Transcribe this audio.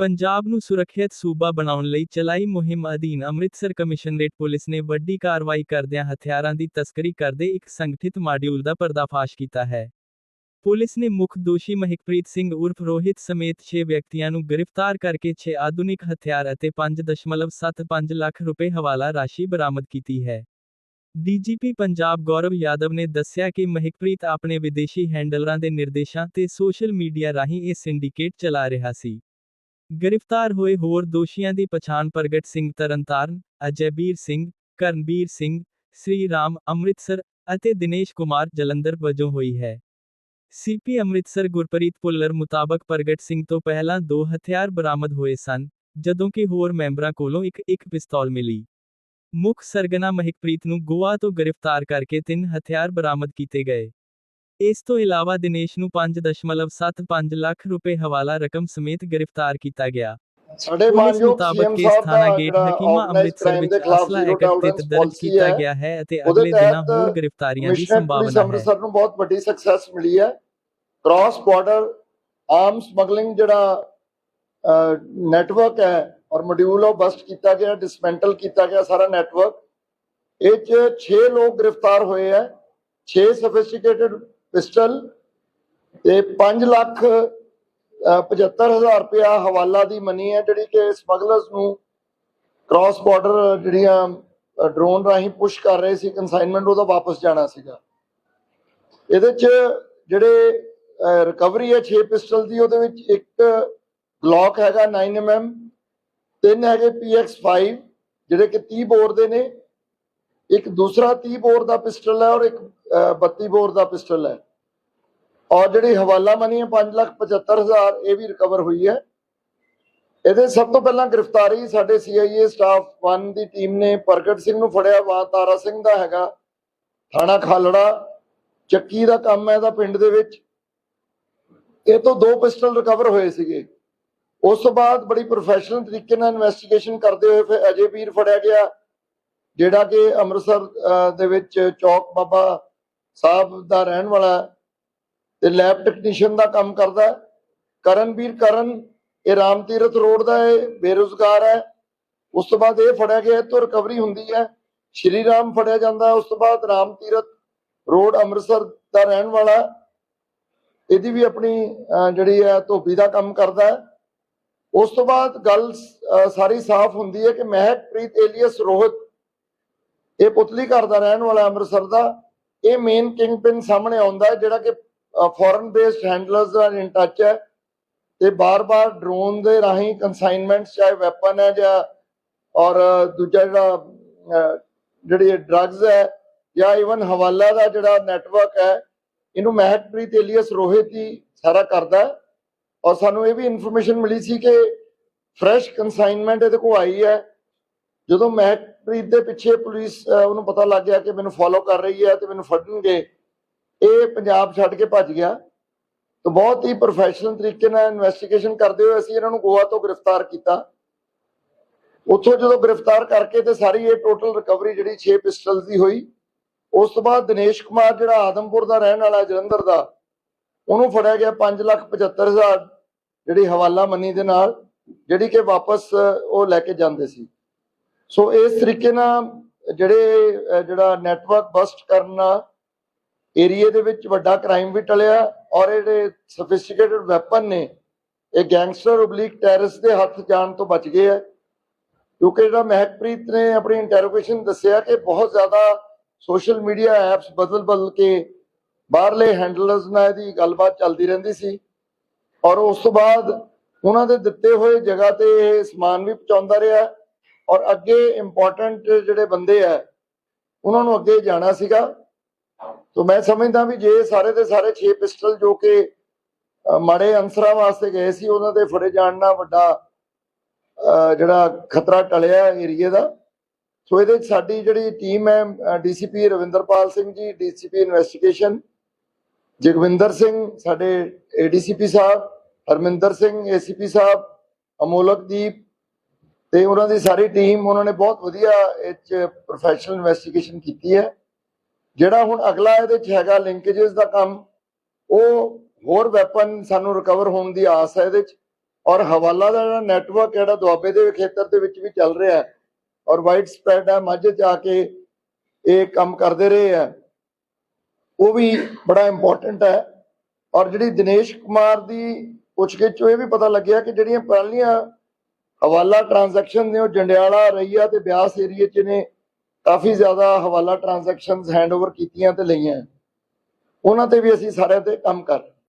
ਪੰਜਾਬ ਨੂੰ ਸੁਰੱਖਿਅਤ ਸੂਬਾ ਬਣਾਉਣ ਲਈ ਚਲਾਈ ਮੁਹਿੰਮ ਅਧੀਨ ਅੰਮ੍ਰਿਤਸਰ ਕਮਿਸ਼ਨਰੇਟ ਪੁਲਿਸ ਨੇ ਵੱਡੀ ਕਾਰਵਾਈ ਕਰਦਿਆਂ ਹਥਿਆਰਾਂ ਦੀ ਤਸਕਰੀ ਕਰਦੇ ਇੱਕ ਸੰਗਠਿਤ ਮਾਡਿਊਲ ਦਾ ਪਰਦਾਫਾਸ਼ ਕੀਤਾ ਹੈ। ਪੁਲਿਸ ਨੇ ਮੁੱਖ ਦੋਸ਼ੀ ਮਹਿਕਪ੍ਰੀਤ ਸਿੰਘ ਉਰਫ ਰੋਹਿਤ ਸਮੇਤ 6 ਵਿਅਕਤੀਆਂ ਨੂੰ ਗ੍ਰਿਫਤਾਰ ਕਰਕੇ 6 ਆਧੁਨਿਕ ਹਥਿਆਰ ਅਤੇ 5.75 ਲੱਖ ਰੁਪਏ ਹਵਾਲਾ ਰਾਸ਼ੀ ਬਰਾਮਦ ਕੀਤੀ ਹੈ। ਡੀਜੀਪੀ ਪੰਜਾਬ ਗੌਰਵ ਯਾਦਵ ਨੇ ਦੱਸਿਆ ਕਿ ਮਹਿਕਪ੍ਰੀਤ ਆਪਣੇ ਵਿਦੇਸ਼ੀ ਹੈਂਡਲਰਾਂ ਦੇ ਨਿਰਦੇਸ਼ਾਂ ਤੇ ਸੋਸ਼ਲ ਮੀਡੀਆ ਰਾਹੀਂ ਇਹ ਸਿੰਡੀਕੇਟ ਚਲਾ ਰਿਹਾ ਸੀ। ਗ੍ਰਿਫਤਾਰ ਹੋਏ ਹੋਰ ਦੋਸ਼ੀਆਂ ਦੀ ਪਛਾਣ ਪ੍ਰਗਟ ਸਿੰਘ ਤਰਨਤਾਰਨ ਅਜੈਬੀਰ ਸਿੰਘ, ਕਰਨਬੀਰ ਸਿੰਘ, ਸ੍ਰੀ ਰਾਮ ਅੰਮ੍ਰਿਤਸਰ ਅਤੇ ਦਿਨੇਸ਼ ਕੁਮਾਰ ਜਲੰਧਰ ਵਜੋਂ ਹੋਈ ਹੈ। ਸੀਪੀ ਅੰਮ੍ਰਿਤਸਰ ਗੁਰਪ੍ਰੀਤ ਪੁੱਲਰ ਮੁਤਾਬਕ ਪ੍ਰਗਟ ਸਿੰਘ ਤੋਂ ਪਹਿਲਾਂ ਦੋ ਹਥਿਆਰ ਬਰਾਮਦ ਹੋਏ ਸਨ, ਜਦੋਂ ਕਿ ਹੋਰ ਮੈਂਬਰਾਂ ਕੋਲੋਂ ਇੱਕ ਇੱਕ ਪਿਸਤੌਲ ਮਿਲੀ। ਮੁੱਖ ਸਰਗਨਾ ਮਹਿਕਪ੍ਰੀਤ ਨੂੰ ਗੋਆ ਤੋਂ ਗ੍ਰਿਫਤਾਰ ਕਰਕੇ ਤਿੰਨ ਹਥਿਆਰ ਬਰਾਮਦ ਕੀਤੇ ਗਏ। ਇਸ ਤੋਂ ਇਲਾਵਾ ਦਿਨੇਸ਼ ਨੂੰ 5.75 ਲੱਖ ਰੁਪਏ ਹਵਾਲਾ ਰਕਮ ਸਮੇਤ ਗ੍ਰਿਫਤਾਰ ਕੀਤਾ ਗਿਆ। ਸਾਡੇ ਮਾਨਯੋਗ ਸੀਐਮ ਸਾਹਿਬ ਦਾ ਗੇਟ ਹਕੀਮਾ ਅੰਮ੍ਰਿਤਸਰ ਵਿੱਚ ਅਸਲਾ ਟੋਲਰੈਂਸ ਦਰਜ ਕੀਤਾ ਗਿਆ ਹੈ ਅਤੇ ਅਗਲੇ ਦਿਨਾਂ ਹੋਰ ਗ੍ਰਿਫਤਾਰੀਆਂ ਦੀ ਸੰਭਾਵਨਾ ਹੈ। ਅੰਮ੍ਰਿਤਸਰ ਨੂੰ ਬਹੁਤ ਵੱਡੀ ਸਕਸੈਸ ਮਿਲੀ ਹੈ। ਕ੍ਰਾਸ ਬਾਰਡਰ ਆਰਮ ਸਮਗਲਿੰਗ ਜਿਹੜਾ ਨੈਟਵਰਕ ਹੈ ਔਰ ਮੋਡਿਊਲ ਉਹ ਬਸਟ ਕੀਤਾ ਗਿਆ ਡਿਸਮੈਂਟਲ ਕੀਤਾ ਗਿਆ ਸਾਰਾ ਨੈਟਵਰਕ ਇਹ ਚ 6 ਲੋਕ ਗ੍ਰਿਫਤਾਰ ਹੋਏ ਹੈ। 6 ਸੋਫਿਸਟੀਕੇਟਡ ਪਿਸਟਲ ਤੇ 5 ਲੱਖ 75000 ਰੁਪਇਆ ਹਵਾਲਾ ਦੀ ਮਨੀ ਹੈ ਜਿਹੜੀ ਕਿ ਸਮਗਲਰਸ ਨੂੰ ਕ੍ਰਾਸ ਬਾਰਡਰ ਜਿਹੜੀਆਂ ਡਰੋਨ ਰਾਹੀਂ ਪੁਸ਼ ਕਰ ਰਹੇ ਸੀ ਕਨਸਾਈਨਮੈਂਟ ਉਹਦਾ ਵਾਪਸ ਜਾਣਾ ਸੀਗਾ। ਇਹਦੇ ਚ ਜਿਹੜੇ ਰਿਕਵਰੀ ਹੈ 6 ਪਿਸਟਲ ਦੀ, ਉਹਦੇ ਵਿੱਚ ਇੱਕ ਗਲੌਕ ਹੈਗਾ 9mm ਤਿੰਨ ਹੈਗੇ PX5 ਜਿਹੜੇ ਕਿ 30 ਬੋਰ ਦੇ ਨੇ। ਇੱਕ ਦੂਸਰਾ 30 ਬੋਰ ਦਾ ਪਿਸਟਲ ਹੈ ਔਰ ਇੱਕ ਅਹ, 32 ਬੋਰ ਦਾ ਪਿਸਟਲ ਹੈ। ਔਰ ਜਿਹੜੀ ਹਵਾਲਾ ਮਨੀ ਹੈ 575000 ਇਹ ਵੀ ਰਿਕਵਰ ਹੋਈ ਹੈ। ਇਹਦੇ ਸਭ ਤੋਂ ਪਹਿਲਾਂ ਗ੍ਰਿਫਤਾਰੀ ਸਾਡੇ CIA ਸਟਾਫ 1 ਦੀ ਟੀਮ ਨੇ ਪ੍ਰਗਟ ਸਿੰਘ ਨੂੰ ਫੜਿਆ ਵਾ ਤਾਰਾ ਸਿੰਘ ਦਾ ਹੈਗਾ ਥਾਣਾ ਖਾਲੜਾ ਚੱਕੀ ਦਾ ਕੰਮ ਹੈ ਇਹਦਾ ਪਿੰਡ ਦੇ ਵਿੱਚ। ਇਹ ਤੋਂ ਦੋ ਪਿਸਟਲ ਰਿਕਵਰ ਹੋਏ ਸੀਗੇ। ਉਸ ਤੋਂ ਬਾਅਦ ਬੜੀ ਪ੍ਰੋਫੈਸ਼ਨਲ ਤਰੀਕੇ ਨਾਲ ਇਨਵੈਸਟੀਗੇਸ਼ਨ ਕਰਦੇ ਹੋਏ ਫਿਰ ਅਜੇ ਵੀਰ ਫੜਿਆ ਗਿਆ। ਜਿਹੜਾ ਕਿ ਅੰਮ੍ਰਿਤਸਰ ਦੇ ਵਿੱਚ ਚੌਕ ਬਾਬਾ ਸਾਹਿਬ ਦਾ ਰਹਿਣ ਵਾਲਾ ਤੇ ਲੈਬ ਟੈਕਨੀਸ਼ੀਅਨ ਦਾ ਕੰਮ ਕਰਦਾ ਕਰਨਵੀਰ ਕਰਨ, ਇਹ ਰਾਮ ਤੀਰਥ ਰੋਡ ਦਾ ਇਹ ਬੇਰੁਜ਼ਗਾਰ ਹੈ। ਉਸ ਤੋਂ ਬਾਅਦ ਇਹ ਫੜਿਆ ਗਿਆ ਤੋਂ ਰਿਕਵਰੀ ਹੁੰਦੀ ਹੈ। ਸ਼੍ਰੀ ਰਾਮ ਫੜਿਆ ਜਾਂਦਾ ਉਸ ਤੋਂ ਬਾਅਦ ਰਾਮ ਤੀਰਥ ਰੋਡ ਅੰਮ੍ਰਿਤਸਰ ਦਾ ਰਹਿਣ ਵਾਲਾ ਇਹਦੀ ਵੀ ਆਪਣੀ ਜਿਹੜੀ ਹੈ, ਧੋਬੀ ਦਾ ਕੰਮ ਕਰਦਾ ਹੈ। ਉਸ ਤੋਂ ਬਾਅਦ ਗੱਲ ਸਾਰੀ ਸਾਫ਼ ਹੁੰਦੀ ਹੈ ਕਿ ਮਹਿਕਪ੍ਰੀਤ ਏਲੀਅਸ ਰੋਹਿਤ ਇਹ ਪੁਤਲੀ ਘਰ ਦਾ ਰਹਿਣ ਵਾਲਾ ਅੰਮ੍ਰਿਤਸਰ ਦਾ, ਇਹ ਮੇਨ ਕਿੰਗਪਿਨ ਸਾਹਮਣੇ ਆਉਂਦਾ ਹੈ, ਜਿਹੜਾ ਕਿ ਫੋਰਨ ਬੇਸਡ ਹੈਂਡਲਰਸ ਨਾਲ ਇਨ ਟੱਚ ਹੈ ਤੇ ਬਾਰ-ਬਾਰ ਡਰੋਨ ਦੇ ਰਾਹੀਂ ਕਨਸਾਈਨਮੈਂਟਸ ਚਾਹੇ ਵੈਪਨ ਹੈ ਜਾਂ, ਔਰ ਦੂਜਾ ਜਿਹੜਾ ਜਿਹੜੀ ਡਰੱਗਸ ਹੈ ਜਾਂ ਇਵਨ ਹਵਾਲਾ ਦਾ ਜਿਹੜਾ ਨੈਟਵਰਕ ਹੈ, ਇਹਨੂੰ ਮਹਿਕਪ੍ਰੀਤ ਏਲੀਅਸ ਰੋਹਿਤ ਹੀ ਸਾਰਾ ਕਰਦਾ ਔਰ ਸਾਨੂੰ ਇਹ ਵੀ ਇਨਫੋਰਮੇਸ਼ਨ ਮਿਲੀ ਸੀ ਕਿ ਫਰੈਸ਼ ਕਨਸਾਈਨਮੈਂਟ ਇਹਦੇ ਕੋਲ ਆਈ ਹੈ। ਜਦੋਂ ਮਹਿਕਪ੍ਰੀਤ ਦੇ ਪਿੱਛੇ ਪੁਲਿਸ ਉਹਨੂੰ ਪਤਾ ਲੱਗ ਗਿਆ ਕਿ ਮੈਨੂੰ ਫੋਲੋ ਕਰ ਰਹੀ ਹੈ ਤੇ ਮੈਨੂੰ ਫੜਨਗੇ, ਇਹ ਪੰਜਾਬ ਛੱਡ ਕੇ ਭੱਜ ਗਿਆ। ਤਾਂ ਬਹੁਤ ਹੀ ਪ੍ਰੋਫੈਸ਼ਨਲ ਤਰੀਕੇ ਨਾਲ ਇਨਵੈਸਟੀਗੇਸ਼ਨ ਕਰਦੇ ਹੋਏ ਅਸੀਂ ਇਹਨਾਂ ਨੂੰ ਗੋਆ ਤੋਂ ਗ੍ਰਿਫਤਾਰ ਕੀਤਾ। ਉੱਥੋਂ ਜਦੋਂ ਗ੍ਰਿਫਤਾਰ ਕਰਕੇ ਤੇ ਸਾਰੀ ਇਹ ਟੋਟਲ ਰਿਕਵਰੀ ਜਿਹੜੀ 6 ਪਿਸਟਲਸ ਦੀ ਹੋਈ, ਉਸ ਤੋਂ ਬਾਅਦ ਦਿਨੇਸ਼ ਕੁਮਾਰ ਜਿਹੜਾ ਆਦਮਪੁਰ ਦਾ ਰਹਿਣ ਵਾਲਾ ਜਲੰਧਰ ਦਾ, ਉਹਨੂੰ ਫੜਿਆ ਗਿਆ 575000 ਜਿਹੜੀ ਹਵਾਲਾ ਮਨੀ ਦੇ ਨਾਲ, ਜਿਹੜੀ ਕਿ ਵਾਪਸ ਉਹ ਲੈ ਕੇ ਜਾਂਦੇ ਸੀ। ਸੋ ਇਸ ਤਰੀਕੇ ਨਾਲ ਜਿਹੜੇ ਜਿਹੜਾ ਨੈਟਵਰਕ ਬਸਟ ਕਰਨਾ ਏਰੀਏ ਦੇ ਵਿੱਚ ਵੱਡਾ ਕ੍ਰਾਈਮ ਵੀ ਟਲਿਆ ਔਰ ਜਿਹੜੇ ਸਫਿਸਟੀਕੇਟਡ ਵੈਪਨ ਨੇ, ਇਹ ਗੈਂਗਸਟਰ ਓਬਲਿਕ ਟੈਰਰਿਸਟ ਦੇ ਹੱਥ ਜਾਣ ਤੋਂ ਬਚ ਗਏ ਹੈ ਕਿਉਂਕਿ ਜਿਹੜਾ ਮਹਿਕਪ੍ਰੀਤ ਨੇ ਆਪਣੀ ਇੰਟਰੋਗੇਸ਼ਨ ਦੱਸਿਆ ਕਿ ਬਹੁਤ ਜ਼ਿਆਦਾ ਸੋਸ਼ਲ ਮੀਡੀਆ ਐਪਸ ਬਦਲ ਬਦਲ ਕੇ ਬਾਹਰਲੇ ਹੈਂਡਲਰਸ ਨਾਲ ਇਹਦੀ ਗੱਲਬਾਤ ਚੱਲਦੀ ਰਹਿੰਦੀ ਸੀ ਔਰ ਉਸ ਤੋਂ ਬਾਅਦ ਉਹਨਾਂ ਦੇ ਦਿੱਤੇ ਹੋਏ ਜਗ੍ਹਾ ਤੇ ਇਹ ਸਮਾਨ ਵੀ ਪਹੁੰਚਾਉਂਦਾ ਰਿਹਾ। ਔਰ ਅੱਗੇ ਇੰਪੋਰਟੈਂਟ ਜਿਹੜੇ ਬੰਦੇ ਆ, ਉਹਨਾਂ ਨੂੰ ਅੱਗੇ ਜਾਣਾ ਸੀਗਾ। ਤੋ ਮੈਂ ਸਮਝਦਾ ਵੀ ਜੇ ਸਾਰੇ ਦੇ ਸਾਰੇ 6 ਪਿਸਟਲ ਜੋ ਕਿ ਮਾੜੇ ਅਨਸਰਾਂ ਵਾਸਤੇ ਗਏ ਸੀ, ਉਹਨਾਂ ਦੇ ਫੜੇ ਜਾਣ ਨਾਲ ਵੱਡਾ ਜਿਹੜਾ ਖਤਰਾ ਟਲਿਆ ਏਰੀਏ ਦਾ। ਸੋ ਇਹਦੇ 'ਚ ਸਾਡੀ ਜਿਹੜੀ ਟੀਮ ਹੈ DCP Ravinderpal Singh ji DCP investigation Jagwinder Singh, ਸਾਡੇ ਏਡੀਸੀਪੀ ਸਾਹਿਬ, ਹਰਮਿੰਦਰ ਸਿੰਘ ਏਸੀਪੀ ਸਾਹਿਬ, ਅਮੋਲਕਦੀਪ ਤੇ ਉਹਨਾਂ ਦੀ ਸਾਰੀ ਟੀਮ, ਉਹਨਾਂ ਨੇ ਬਹੁਤ ਵਧੀਆ ਇਹ 'ਚ ਪ੍ਰੋਫੈਸ਼ਨਲ ਇਨਵੈਸਟੀਗੇਸ਼ਨ ਕੀਤੀ ਹੈ। ਜਿਹੜਾ ਹੁਣ ਅਗਲਾ ਇਹਦੇ 'ਚ ਹੈਗਾ ਲਿੰਕੇजेस ਦਾ ਕੰਮ, ਉਹ ਹੋਰ ਵੈਪਨ ਸਾਨੂੰ ਰਿਕਵਰ ਹੋਣ ਦੀ ਆਸ ਹੈ ਇਹਦੇ 'ਚ। ਔਰ ਹਵਾਲਾ ਦਾ ਜਿਹੜਾ ਨੈਟਵਰਕ ਜਿਹੜਾ ਦੁਆਬੇ ਦੇ ਖੇਤਰ ਦੇ ਵਿੱਚ ਵੀ ਚੱਲ ਰਿਹਾ ਹੈ, ਔਰ ਵਾਈਡ ਸਪਰੈਡ ਹੈ, ਮੱਝ ਜਾ ਕੇ ਇਹ ਕੰਮ ਕਰਦੇ ਰਹੇ ਆ ਉਹ ਵੀ ਬੜਾ ਇੰਪੋਰਟੈਂਟ ਹੈ। ਔਰ ਜਿਹੜੀ ਦਿਨੇਸ਼ ਕੁਮਾਰ ਦੀ ਪੁੱਛਗਿੱਛ ਇਹ ਵੀ ਪਤਾ ਲੱਗਿਆ ਕਿ ਜਿਹੜੀਆਂ ਪਹਿਲੀਆਂ ਹਵਾਲਾ ਟ੍ਰਾਂਜੈਕਸ਼ਨ ਨੇ ਉਹ ਜੰਡਿਆਲਾ ਰਈਆ ਤੇ ਬਿਆਸ ਏਰੀਏ 'ਚ ਨੇ ਕਾਫੀ ਜ਼ਿਆਦਾ ਹਵਾਲਾ ਟ੍ਰਾਂਜੈਕਸ਼ਨਸ ਹੈਂਡਓਵਰ ਕੀਤੀਆਂ ਤੇ ਲਈਆਂ। ਉਹਨਾਂ ਤੇ ਵੀ ਅਸੀਂ ਸਾਰਿਆਂ ਤੇ ਕੰਮ ਕਰ ਰਹੇ